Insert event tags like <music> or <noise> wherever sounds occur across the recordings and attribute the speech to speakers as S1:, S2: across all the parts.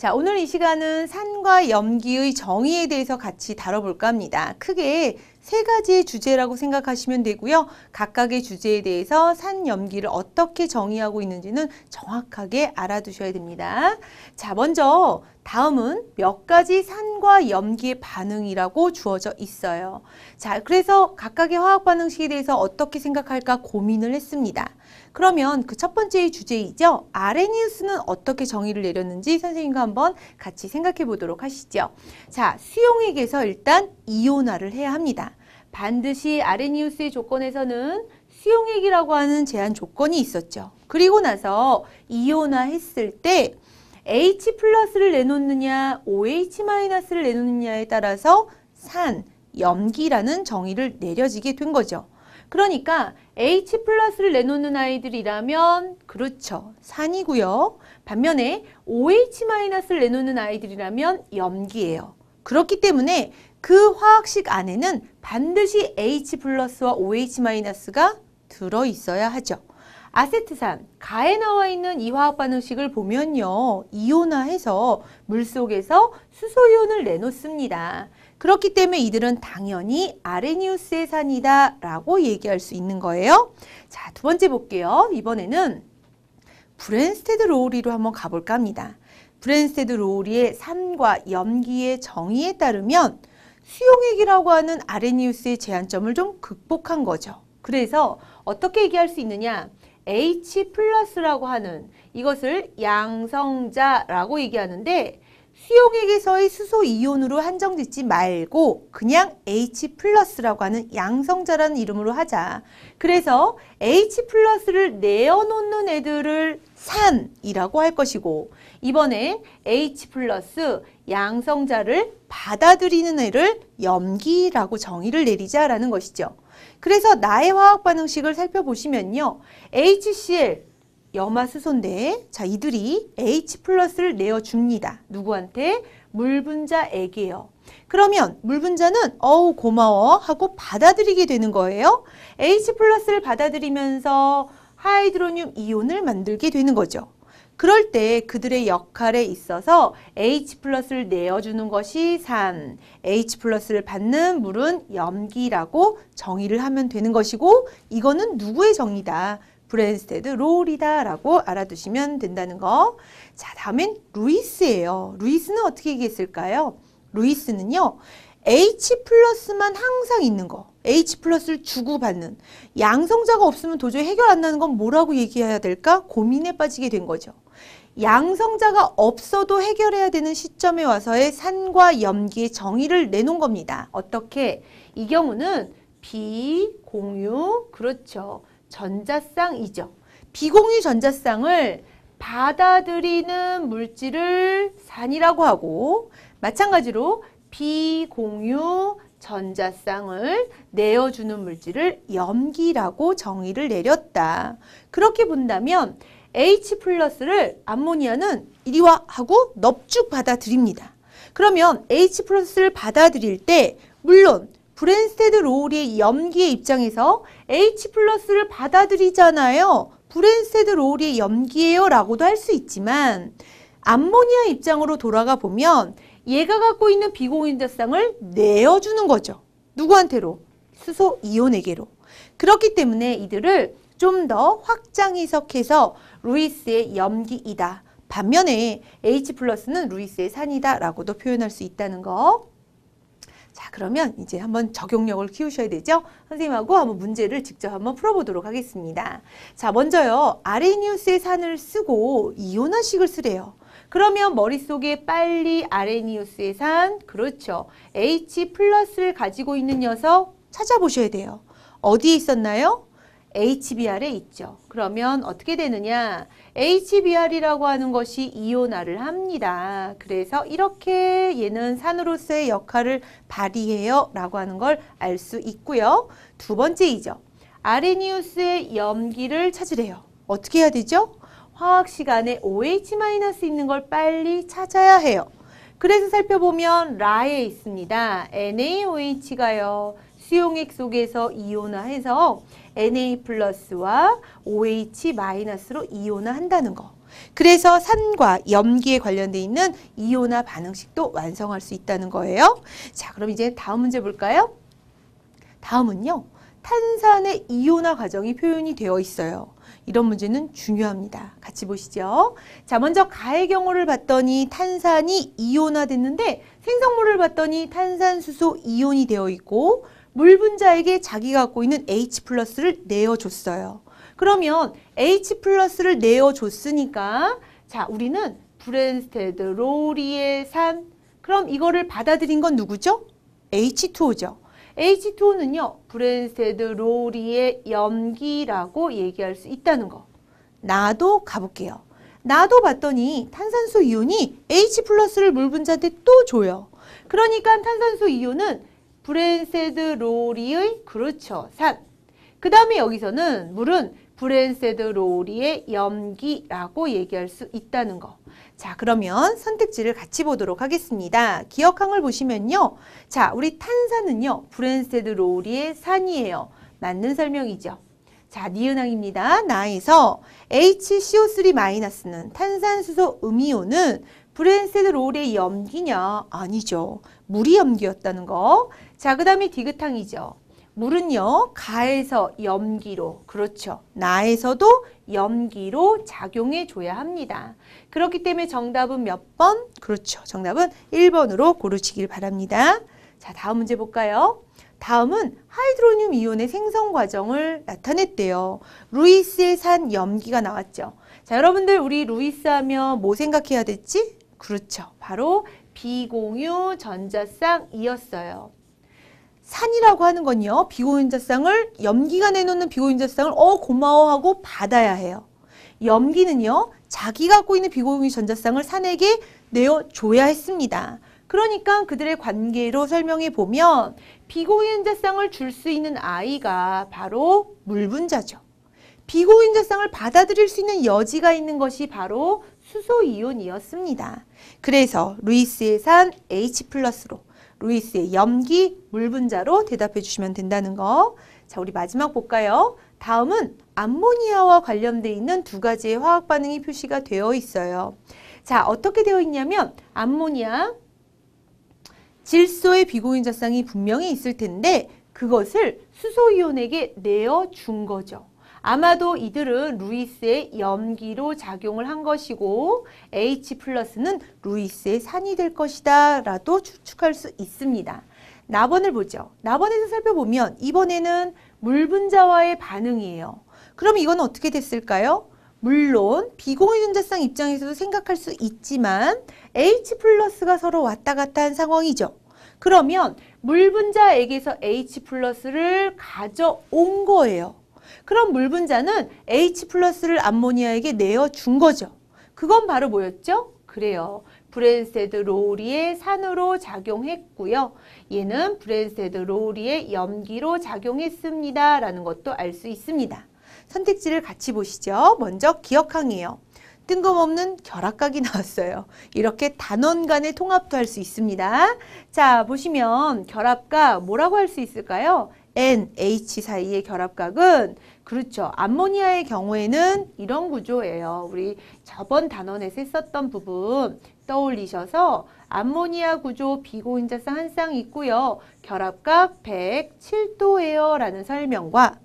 S1: 자, 오늘 이 시간은 산과 염기의 정의에 대해서 같이 다뤄볼까 합니다. 크게 세 가지의 주제라고 생각하시면 되고요. 각각의 주제에 대해서 산, 염기를 어떻게 정의하고 있는지는 정확하게 알아두셔야 됩니다. 자, 먼저 다음은 몇 가지 산과 염기의 반응이라고 주어져 있어요. 자, 그래서 각각의 화학 반응식에 대해서 어떻게 생각할까 고민을 했습니다. 그러면 그 첫 번째의 주제이죠. 아레니우스는 어떻게 정의를 내렸는지 선생님과 한번 같이 생각해 보도록 하시죠. 자, 수용액에서 일단 이온화를 해야 합니다. 반드시 아레니우스의 조건에서는 수용액이라고 하는 제한 조건이 있었죠. 그리고 나서 이온화 했을 때 H 플러스를 내놓느냐, OH 마이너스를 내놓느냐에 따라서 산, 염기라는 정의를 내려지게 된 거죠. 그러니까 H 플러스를 내놓는 아이들이라면 그렇죠. 산이고요. 반면에 OH 마이너스를 내놓는 아이들이라면 염기예요. 그렇기 때문에 그 화학식 안에는 반드시 H 플러스와 OH 마이너스가 들어 있어야 하죠. 아세트산, 가에 나와 있는 이 화학 반응식을 보면요. 이온화해서 물속에서 수소이온을 내놓습니다. 그렇기 때문에 이들은 당연히 아레니우스의 산이다 라고 얘기할 수 있는 거예요. 자, 두 번째 볼게요. 이번에는 브랜스테드 로우리로 한번 가볼까 합니다. 브랜스테드 로우리의 산과 염기의 정의에 따르면 수용액이라고 하는 아레니우스의 제한점을 좀 극복한 거죠. 그래서 어떻게 얘기할 수 있느냐? H 플러스라고 하는 이것을 양성자라고 얘기하는데 수용액에서의 수소 이온으로 한정짓지 말고 그냥 H 플러스라고 하는 양성자라는 이름으로 하자. 그래서 H 플러스를 내어놓는 애들을 산이라고 할 것이고 이번에 H 양성자를 받아들이는 애를 염기라고 정의를 내리자라는 것이죠. 그래서 나의 화학 반응식을 살펴보시면요. HCl 염화수소인데 자 이들이 H 플러스를 내어줍니다. 누구한테? 물분자에게요. 그러면 물분자는 어우 고마워 하고 받아들이게 되는 거예요. H 플러스를 받아들이면서 하이드로늄 이온을 만들게 되는 거죠. 그럴 때 그들의 역할에 있어서 H 플러스를 내어주는 것이 산, H 플러스를 받는 물은 염기라고 정의를 하면 되는 것이고 이거는 누구의 정의다? 브랜스테드 롤이다라고 알아두시면 된다는 거. 자, 다음엔 루이스예요. 루이스는 어떻게 얘기했을까요? 루이스는요. H 플러스만 항상 있는 거. H 플러스를 주고받는. 양성자가 없으면 도저히 해결 안 나는 건 뭐라고 얘기해야 될까? 고민에 빠지게 된 거죠. 양성자가 없어도 해결해야 되는 시점에 와서의 산과 염기의 정의를 내놓은 겁니다. 어떻게? 이 경우는 비 공유, 그렇죠. 전자쌍이죠. 비공유 전자쌍을 받아들이는 물질을 산이라고 하고 마찬가지로 비공유 전자쌍을 내어주는 물질을 염기라고 정의를 내렸다. 그렇게 본다면 H 플러스를 암모니아는 이리 와 하고 넙죽 받아들입니다. 그러면 H 플러스를 받아들일 때 물론 브랜스테드 로우리의 염기의 입장에서 H 플러스를 받아들이잖아요. 브랜스테드 로우리의 염기예요 라고도 할 수 있지만 암모니아 입장으로 돌아가 보면 얘가 갖고 있는 비공인자쌍을 내어주는 거죠. 누구한테로? 수소 이온에게로. 그렇기 때문에 이들을 좀 더 확장 해석해서 루이스의 염기이다. 반면에 H 플러스는 루이스의 산이다 라고도 표현할 수 있다는 거. 자, 그러면 이제 한번 적용력을 키우셔야 되죠? 선생님하고 한번 문제를 직접 한번 풀어보도록 하겠습니다. 자, 먼저요. 아레니우스의 산을 쓰고 이온화식을 쓰래요. 그러면 머릿속에 빨리 아레니우스의 산, 그렇죠. H 플러스를 가지고 있는 녀석 찾아보셔야 돼요. 어디에 있었나요? HBr에 있죠. 그러면 어떻게 되느냐? HBr이라고 하는 것이 이온화를 합니다. 그래서 이렇게 얘는 산으로서의 역할을 발휘해요 라고 하는 걸 알 수 있고요. 두 번째이죠. 아레니우스의 염기를 찾으래요. 어떻게 해야 되죠? 화학 시간에 OH- 있는 걸 빨리 찾아야 해요. 그래서 살펴보면 라에 있습니다. NaOH가요. X용액 속에서 이온화해서 Na 플러스와 OH 마이너스로 이온화한다는 거. 그래서 산과 염기에 관련돼 있는 이온화 반응식도 완성할 수 있다는 거예요. 자, 그럼 이제 다음 문제 볼까요? 다음은요. 탄산의 이온화 과정이 표현이 되어 있어요. 이런 문제는 중요합니다. 같이 보시죠. 자, 먼저 가의 경우를 봤더니 탄산이 이온화됐는데 생성물을 봤더니 탄산수소 이온이 되어 있고 물 분자에게 자기가 갖고 있는 H 플러스를 내어줬어요. 그러면 H 플러스를 내어줬으니까 자, 우리는 브랜스테드 로리의 산 그럼 이거를 받아들인 건 누구죠? H2O죠. H2O는요, 브랜스테드 로리의 염기라고 얘기할 수 있다는 거. 나도 가볼게요. 나도 봤더니 탄산수 이온이 H 플러스를 물 분자한테 또 줘요. 그러니까 탄산수 이온은 브랜세드 로리의 그렇죠. 산. 그 다음에 여기서는 물은 브랜세드 로리의 염기라고 얘기할 수 있다는 거. 자, 그러면 선택지를 같이 보도록 하겠습니다. 기억항을 보시면요. 자, 우리 탄산은요. 브랜세드 로리의 산이에요. 맞는 설명이죠. 자, 니은항입니다. 나에서 HCO3-는 탄산수소 음이온은 브랜세드 롤의 염기냐? 아니죠. 물이 염기였다는 거. 자, 그 다음에 디귿항이죠. 물은요, 가에서 염기로, 그렇죠. 나에서도 염기로 작용해 줘야 합니다. 그렇기 때문에 정답은 몇 번? 그렇죠. 정답은 1번으로 고르시길 바랍니다. 자, 다음 문제 볼까요? 다음은 하이드로늄 이온의 생성 과정을 나타냈대요. 루이스의 산 염기가 나왔죠. 자, 여러분들 우리 루이스 하면 뭐 생각해야 됐지? 그렇죠. 바로 비공유 전자쌍이었어요. 산이라고 하는 건요. 비공유전자쌍을 염기가 내놓는 비공유전자쌍을 어 고마워하고 받아야 해요. 염기는요. 자기 갖고 있는 비공유전자쌍을 산에게 내어줘야 했습니다. 그러니까 그들의 관계로 설명해 보면 비공유전자쌍을 줄 수 있는 아이가 바로 물분자죠. 비공유전자쌍을 받아들일 수 있는 여지가 있는 것이 바로 수소이온이었습니다. 그래서 루이스의 산 H 플러스로 루이스의 염기 물분자로 대답해 주시면 된다는 거. 자, 우리 마지막 볼까요? 다음은 암모니아와 관련돼 있는 두 가지의 화학 반응이 표시가 되어 있어요. 자, 어떻게 되어 있냐면 암모니아 질소의 비공유자쌍이 분명히 있을 텐데 그것을 수소이온에게 내어 준 거죠. 아마도 이들은 루이스의 염기로 작용을 한 것이고 H 플러스는 루이스의 산이 될 것이다 라도 추측할 수 있습니다. 나번을 보죠. 나번에서 살펴보면 이번에는 물 분자와의 반응이에요. 그럼 이건 어떻게 됐을까요? 물론 비공유 전자쌍 입장에서도 생각할 수 있지만 H 플러스가 서로 왔다 갔다 한 상황이죠. 그러면 물 분자에게서 H 플러스를 가져온 거예요. 그럼 물 분자는 H 플러스를 암모니아에게 내어준 거죠. 그건 바로 뭐였죠? 그래요. 브랜세드 로리의 산으로 작용했고요. 얘는 브랜세드 로리의 염기로 작용했습니다. 라는 것도 알 수 있습니다. 선택지를 같이 보시죠. 먼저 기억항이에요. 뜬금없는 결합각이 <laughs> 나왔어요. 이렇게 단원 간의 통합도 할 수 있습니다. 자, 보시면 결합각 뭐라고 할 수 있을까요? NH 사이의 결합각은 그렇죠. 암모니아의 경우에는 이런 구조예요. 우리 저번 단원에서 했었던 부분 떠올리셔서 암모니아 구조 비고인자쌍 한쌍 있고요. 결합각 107도예요. 라는 설명과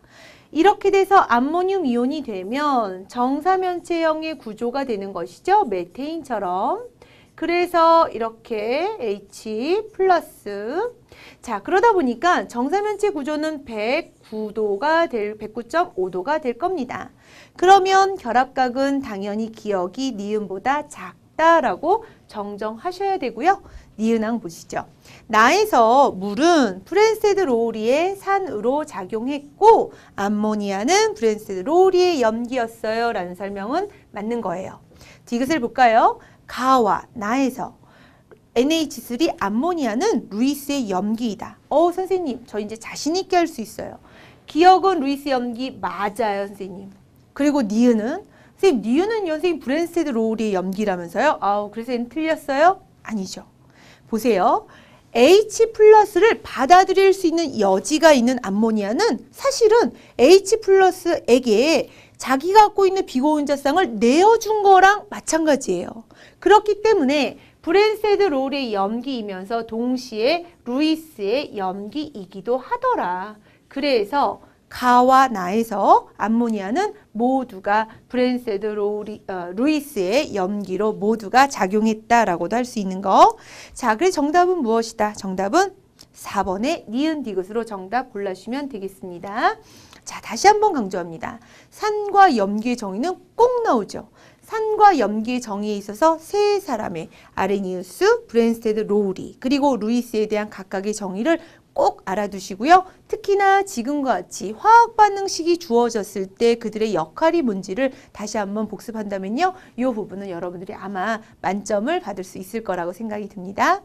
S1: 이렇게 돼서 암모늄 이온이 되면 정사면체형의 구조가 되는 것이죠. 메테인처럼. 그래서 이렇게 H 플러스 자 그러다 보니까 정사면체 구조는 109도가 될 109.5도가 될 겁니다. 그러면 결합각은 당연히 기억이 니은보다 작다라고 정정하셔야 되고요. 니은항 보시죠. 나에서 물은 프랜세드 로리의 산으로 작용했고 암모니아는 프랜세드 로리의 염기였어요. 라는 설명은 맞는 거예요. 디귿을 볼까요? 가와 나에서 NH3 암모니아는 루이스의 염기이다. 어 선생님 저 이제 자신 있게 할 수 있어요. 기억은 루이스 염기 맞아요 선생님. 그리고 니은은 선생님 니은은 선생님 브랜스테드 로우리의 염기라면서요? 아우 그래서 얘는 틀렸어요? 아니죠. 보세요. H 플러스를 받아들일 수 있는 여지가 있는 암모니아는 사실은 H 플러스에게 자기가 갖고 있는 비고운자쌍을 내어준 거랑 마찬가지예요. 그렇기 때문에 브랜세드 롤의 염기이면서 동시에 루이스의 염기이기도 하더라. 그래서 가와 나에서 암모니아는 모두가 브랜세드 로리, 어, 루이스의 염기로 모두가 작용했다라고도 할 수 있는 거. 자, 그래서 정답은 무엇이다? 정답은 4번의 니은 디귿으로 정답 골라주시면 되겠습니다. 자, 다시 한번 강조합니다. 산과 염기의 정의는 꼭 나오죠. 산과 염기의 정의에 있어서 세 사람의 아레니우스, 브랜스테드, 로우리 그리고 루이스에 대한 각각의 정의를 꼭 알아두시고요. 특히나 지금과 같이 화학 반응식이 주어졌을 때 그들의 역할이 뭔지를 다시 한번 복습한다면요. 이 부분은 여러분들이 아마 만점을 받을 수 있을 거라고 생각이 듭니다.